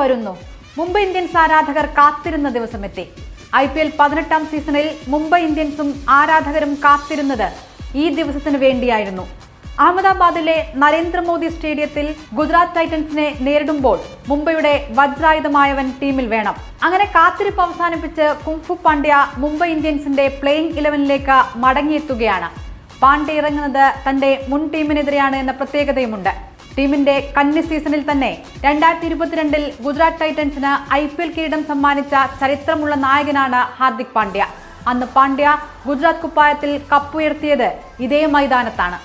വരുന്നു. മുംബൈ ഇന്ത്യൻസ് ആരാധകർ കാത്തിരുന്ന ദിവസമെത്തി. ഐ പി എൽ പതിനെട്ടാം സീസണിൽ മുംബൈ ഇന്ത്യൻസും ആരാധകരും കാത്തിരുന്നത് ഈ ദിവസത്തിന് വേണ്ടിയായിരുന്നു. അഹമ്മദാബാദിലെ നരേന്ദ്രമോദി സ്റ്റേഡിയത്തിൽ ഗുജറാത്ത് ടൈറ്റൻസിനെ നേരിടുമ്പോൾ മുംബൈയുടെ വജ്രായുധമായവൻ ടീമിൽ വേണം. അങ്ങനെ കാത്തിരിപ്പ് അവസാനിപ്പിച്ച് കുംഫു പാണ്ഡ്യ മുംബൈ ഇന്ത്യൻസിന്റെ പ്ലേയിംഗ് ഇലവനിലേക്ക് മടങ്ങിയെത്തുകയാണ്. പാണ്ഡ്യ ഇറങ്ങുന്നത് തന്റെ മുൻ ടീമിനെതിരെയാണ് എന്ന പ്രത്യേകതയുമുണ്ട്. ടീമിന്റെ കന്നി സീസണിൽ തന്നെ രണ്ടായിരത്തി ഇരുപത്തിരണ്ടിൽ ഗുജറാത്ത് ടൈറ്റൻസിന് ഐ പി എൽ കിരീടം സമ്മാനിച്ച ചരിത്രമുള്ള നായകനാണ് ഹാർദിക് പാണ്ഡ്യ. അന്ന് പാണ്ഡ്യ ഗുജറാത്ത് കുപ്പായത്തിൽ കപ്പുയർത്തിയത് ഇതേ മൈതാനത്താണ്.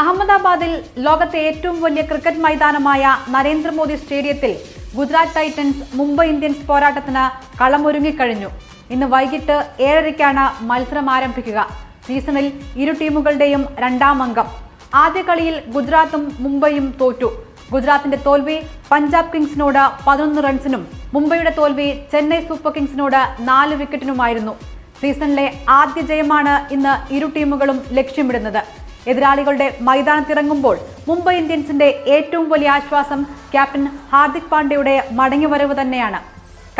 അഹമ്മദാബാദിൽ ലോകത്തെ ഏറ്റവും വലിയ ക്രിക്കറ്റ് മൈതാനമായ നരേന്ദ്രമോദി സ്റ്റേഡിയത്തിൽ ഗുജറാത്ത് ടൈറ്റൻസ് മുംബൈ ഇന്ത്യൻസ് പോരാട്ടത്തിന് കളമൊരുങ്ങിക്കഴിഞ്ഞു. ഇന്ന് വൈകിട്ട് ഏഴരയ്ക്കാണ് മത്സരം ആരംഭിക്കുക. സീസണിൽ ഇരു ടീമുകളുടെയും രണ്ടാം അംഗം. ആദ്യ കളിയിൽ ഗുജറാത്തും മുംബൈയും തോറ്റു. ഗുജറാത്തിന്റെ തോൽവി പഞ്ചാബ് കിങ്സിനോട് പതിനൊന്ന് റൺസിനും മുംബൈയുടെ തോൽവി ചെന്നൈ സൂപ്പർ കിങ്സിനോട് നാല് വിക്കറ്റിനുമായിരുന്നു. സീസണിലെ ആദ്യ ജയമാണ് ഇന്ന് ഇരു ടീമുകളും ലക്ഷ്യമിടുന്നത്. എതിരാളികളുടെ മൈതാനത്തിറങ്ങുമ്പോൾ മുംബൈ ഇന്ത്യൻസിന്റെ ഏറ്റവും വലിയ ആശ്വാസം ക്യാപ്റ്റൻ ഹാർദിക് പാണ്ഡ്യയുടെ മടങ്ങിവരവ് തന്നെയാണ്.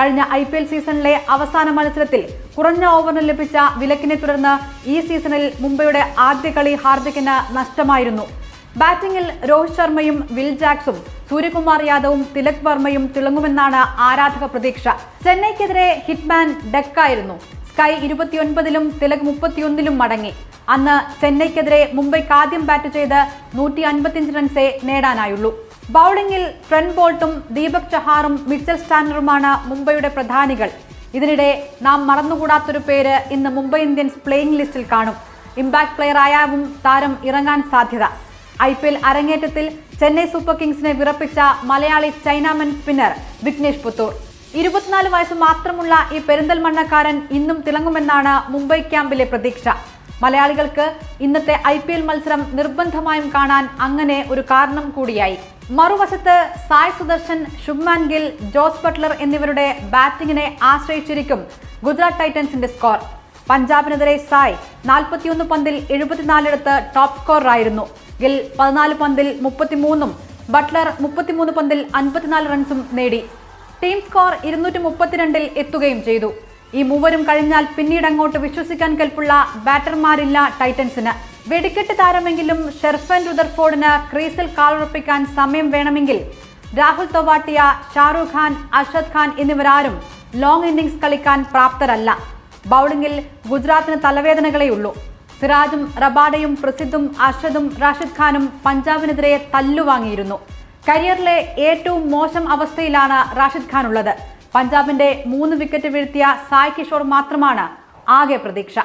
കഴിഞ്ഞ ഐ പി എൽ സീസണിലെ അവസാന മത്സരത്തിൽ കുറഞ്ഞ ഓവറിന് ലഭിച്ച വിലക്കിനെ തുടർന്ന് ഈ സീസണിൽ മുംബൈയുടെ ആദ്യ കളി ഹാർദിക്കിന് നഷ്ടമായിരുന്നു. ബാറ്റിംഗിൽ രോഹിത് ശർമ്മയും വിൽ ജാക്സും സൂര്യകുമാർ യാദവും തിലക് വർമ്മയും തിളങ്ങുമെന്നാണ് ആരാധക പ്രതീക്ഷ. ചെന്നൈക്കെതിരെ ഹിറ്റ്മാൻ ഡെക്കായിരുന്നു. സ്കൈ ഇരുപത്തിയൊൻപതിലും തിലക് മുപ്പത്തിയൊന്നിലും മടങ്ങി. അന്ന് ചെന്നൈക്കെതിരെ മുംബൈക്ക് ആദ്യം ബാറ്റ് ചെയ്ത് നൂറ്റി അൻപത്തിയഞ്ച് റൺസേ നേടാനായുള്ളൂ. ബൗളിംഗിൽ ട്രെൻഡ് ബോൾട്ടും ദീപക് ചഹാറും മിച്ചൽ സ്റ്റാൻഡറുമാണ് മുംബൈയുടെ പ്രധാനികൾ. ഇതിനിടെ നാം മറന്നുകൂടാത്തൊരു പേര് ഇന്ന് മുംബൈ ഇന്ത്യൻസ് പ്ലേയിംഗ് ലിസ്റ്റിൽ കാണും. ഇമ്പാക്ട് പ്ലെയർ ആയാവും താരം ഇറങ്ങാൻ സാധ്യത. ഐ പി എൽ അരങ്ങേറ്റത്തിൽ ചെന്നൈ സൂപ്പർ കിങ്സിനെ വിറപ്പിച്ച മലയാളി ചൈനാമൻ സ്പിന്നർ വിഘ്നേഷ് പുത്തൂർ. ഇരുപത്തിനാല് വയസ്സ് മാത്രമുള്ള ഈ പെരിന്തൽമണ്ണക്കാരൻ ഇന്നും തിളങ്ങുമെന്നാണ് മുംബൈ ക്യാമ്പിലെ പ്രതീക്ഷ. മലയാളികൾക്ക് ഇന്നത്തെ ഐ മത്സരം നിർബന്ധമായും കാണാൻ അങ്ങനെ ഒരു കാരണം കൂടിയായി. മറുവശത്ത് സായ് സുദർശൻ ശുഭ്മാൻ ഗിൽ ജോസ് ബട്ട്ലർ എന്നിവരുടെ ബാറ്റിംഗിനെ ആശ്രയിച്ചിരിക്കും ഗുജറാത്ത് ടൈറ്റൻസിന്റെ സ്കോർ. പഞ്ചാബിനെതിരെ സായ് നാൽപ്പത്തിയൊന്ന് പന്തിൽ എഴുപത്തിനാലിടത്ത് ടോപ്പ് സ്കോറായിരുന്നു ഗിൽ പതിനാല് പന്തിൽ മുപ്പത്തിമൂന്നും ബട്ട്ലർ മുപ്പത്തിമൂന്ന് പന്തിൽ അൻപത്തിനാല് റൺസും നേടി. ടീം സ്കോർ ഇരുന്നൂറ്റി മുപ്പത്തിരണ്ടിൽ എത്തുകയും ചെയ്തു. ഈ മൂവരും കഴിഞ്ഞാൽ പിന്നീട് അങ്ങോട്ട് വിശ്വസിക്കാൻ കൽപ്പുള്ള ബാറ്റർമാരില്ല ടൈറ്റൻസിന്. വെടിക്കെട്ട് താരമെങ്കിലും ഷെർഫൻ റുദർഫോർഡിന് ക്രീസിൽ കാലുറപ്പിക്കാൻ സമയം വേണമെങ്കിൽ രാഹുൽ തൊവാട്ടിയ ഷാറുഖ് ഖാൻ അർഷദ് ഖാൻ എന്നിവരാരും ലോങ് ഇന്നിംഗ്സ് കളിക്കാൻ പ്രാപ്തരല്ല. ബൗളിംഗിൽ ഗുജറാത്തിന് ഉള്ളൂ. സിറാജും റബാഡയും പ്രസിദ്ധും അർഷദും റാഷിദ് ഖാനും പഞ്ചാബിനെതിരെ തല്ലുവാങ്ങിയിരുന്നു. കരിയറിലെ ഏറ്റവും മോശം അവസ്ഥയിലാണ് റാഷിദ് ഖാൻ ഉള്ളത് പഞ്ചാബിന്റെ മൂന്ന് വിക്കറ്റ് വീഴ്ത്തിയ സായ് കിഷോർ മാത്രമാണ് ആകെ പ്രതീക്ഷ.